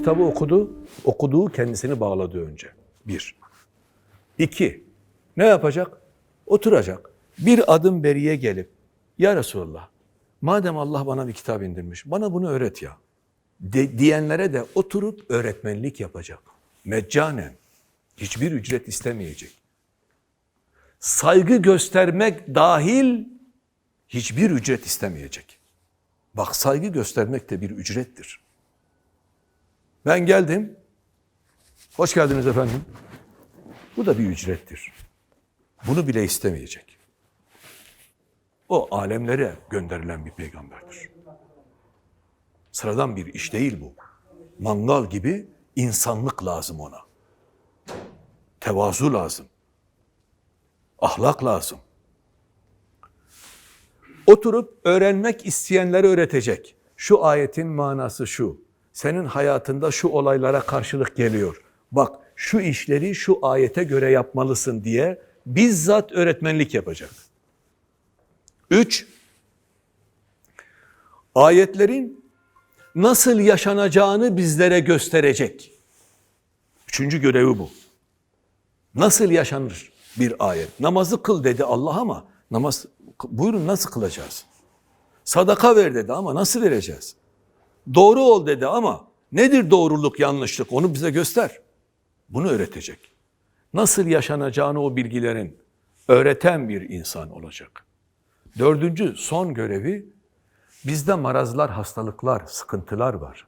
kitabı okudu, okuduğu kendisini bağladı önce. Bir. İki, ne yapacak? Oturacak. Bir adım beriye gelip, Ya Resulallah, madem Allah bana bir kitap indirmiş, bana bunu öğret ya. De, diyenlere de oturup öğretmenlik yapacak. Meccanen. Hiçbir ücret istemeyecek. Saygı göstermek dahil hiçbir ücret istemeyecek. Bak saygı göstermek de bir ücrettir. Ben geldim. Hoş geldiniz efendim. Bu da bir ücrettir. Bunu bile istemeyecek. O alemlere gönderilen bir peygamberdir. Sıradan bir iş değil bu. Mangal gibi insanlık lazım ona. Tevazu lazım. Ahlak lazım. Oturup öğrenmek isteyenleri öğretecek. Şu ayetin manası şu. Senin hayatında şu olaylara karşılık geliyor. Bak şu işleri şu ayete göre yapmalısın diye bizzat öğretmenlik yapacak. Üç, ayetlerin nasıl yaşanacağını bizlere gösterecek. Üçüncü görevi bu. Nasıl yaşanır bir ayet? Namazı kıl dedi Allah ama namaz buyurun nasıl kılacağız? Sadaka ver dedi ama nasıl vereceğiz? Doğru ol dedi ama nedir doğruluk yanlışlık onu bize göster. Bunu öğretecek. Nasıl yaşanacağını o bilgilerin öğreten bir insan olacak. Dördüncü son görevi bizde marazlar, hastalıklar, sıkıntılar var.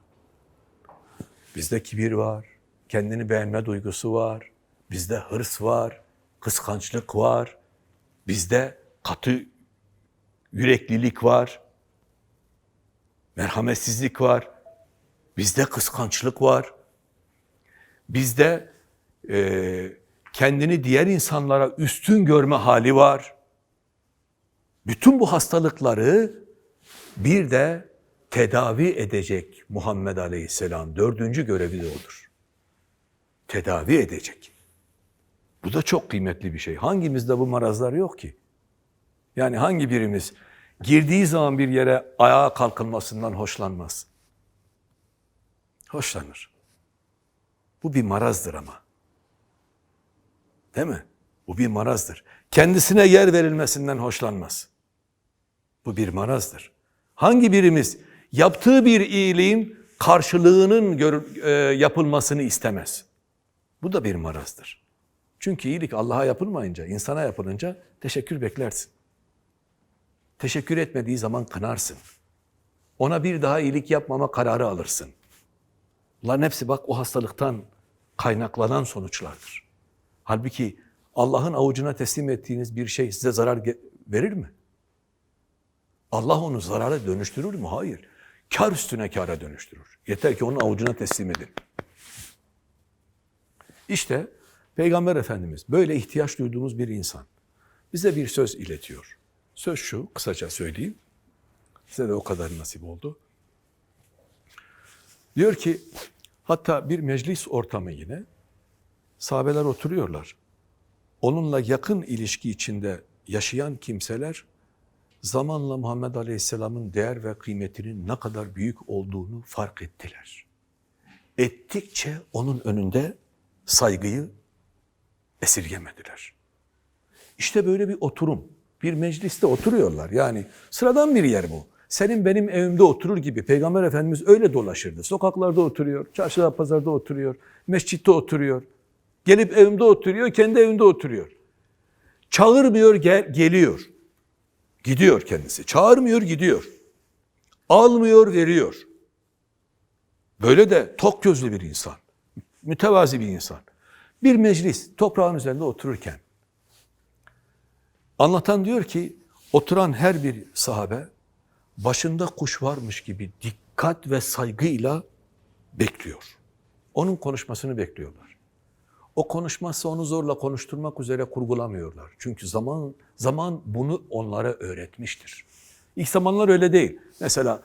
Bizde kibir var, kendini beğenme duygusu var, bizde hırs var, kıskançlık var, bizde katı yüreklilik var, merhametsizlik var, bizde kıskançlık var, bizde e, kendini diğer insanlara üstün görme hali var. Bütün bu hastalıkları bir de tedavi edecek Muhammed Aleyhisselam. Dördüncü görevi de odur. Tedavi edecek. Bu da çok kıymetli bir şey. Hangimizde bu marazlar yok ki? Yani hangi birimiz girdiği zaman bir yere ayağa kalkılmasından hoşlanmaz? Hoşlanır. Bu bir marazdır ama. Değil mi? Bu bir marazdır. Kendisine yer verilmesinden hoşlanmaz. Bu bir marazdır. Hangi birimiz yaptığı bir iyiliğin karşılığının e, yapılmasını istemez? Bu da bir marazdır. Çünkü iyilik Allah'a yapılmayınca, insana yapılınca teşekkür beklersin. Teşekkür etmediği zaman kınarsın. Ona bir daha iyilik yapmama kararı alırsın. Bunların hepsi bak o hastalıktan kaynaklanan sonuçlardır. Halbuki Allah'ın avucuna teslim ettiğiniz bir şey size zarar verir mi? Allah onu zarara dönüştürür mü? Hayır. Kar üstüne kara dönüştürür. Yeter ki onun avucuna teslim edin. İşte Peygamber Efendimiz böyle ihtiyaç duyduğumuz bir insan. Bize bir söz iletiyor. Söz şu, kısaca söyleyeyim. Size de o kadar nasip oldu. Diyor ki, hatta bir meclis ortamı yine, sahabeler oturuyorlar. Onunla yakın ilişki içinde yaşayan kimseler, zamanla Muhammed Aleyhisselam'ın değer ve kıymetinin ne kadar büyük olduğunu fark ettiler. Ettikçe onun önünde saygıyı esirgemediler. İşte böyle bir oturum, bir mecliste oturuyorlar. Yani sıradan bir yer bu. Senin benim evimde oturur gibi Peygamber Efendimiz öyle dolaşırdı. Sokaklarda oturuyor, çarşıda, pazarda oturuyor, mescitte oturuyor. Gelip evimde oturuyor, kendi evinde oturuyor. Çağırmıyor, gel, geliyor. Gidiyor kendisi. Çağırmıyor, gidiyor. Almıyor, veriyor. Böyle de tok gözlü bir insan. Mütevazi bir insan. Bir meclis toprağın üzerinde otururken anlatan diyor ki oturan her bir sahabe başında kuş varmış gibi dikkat ve saygıyla bekliyor. Onun konuşmasını bekliyorlar. O konuşmazsa onu zorla konuşturmak üzere kurgulamıyorlar. Çünkü zaman zaman bunu onlara öğretmiştir. İlk zamanlar öyle değil. Mesela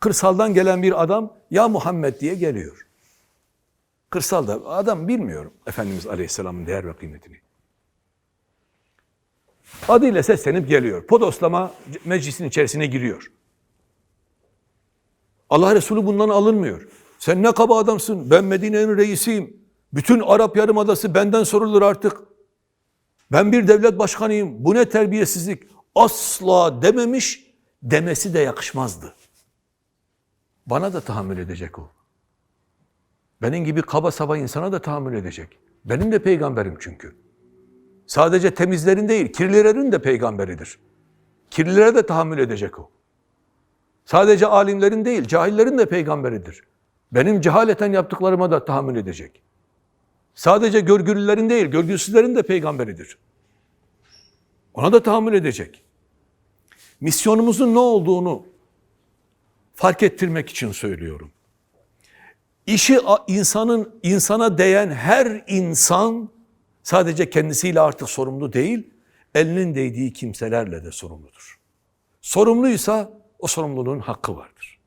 kırsaldan gelen bir adam ya Muhammed diye geliyor. Kırsalda adam bilmiyor Efendimiz Aleyhisselam'ın değer ve kıymetini. Adıyla seslenip geliyor. Podoslama meclisin içerisine giriyor. Allah Resulü bundan alınmıyor. Sen ne kaba adamsın. Ben Medine'nin reisiyim. Bütün Arap Yarımadası benden sorulur artık. Ben bir devlet başkanıyım. Bu ne terbiyesizlik. Asla dememiş. Demesi de yakışmazdı. Bana da tahammül edecek o. Benim gibi kaba saba insana da tahammül edecek. Benim de peygamberim çünkü. Sadece temizlerin değil, kirlilerin de peygamberidir. Kirlilere de tahammül edecek o. Sadece alimlerin değil, cahillerin de peygamberidir. Benim cehaleten yaptıklarıma da tahammül edecek. Sadece görgülülerin değil, görgüsüzlerin de peygamberidir. Ona da tahammül edecek. Misyonumuzun ne olduğunu fark ettirmek için söylüyorum. İşi insanın insana değen her insan sadece kendisiyle artık sorumlu değil, elinin değdiği kimselerle de sorumludur. Sorumluysa o sorumluluğun hakkı vardır.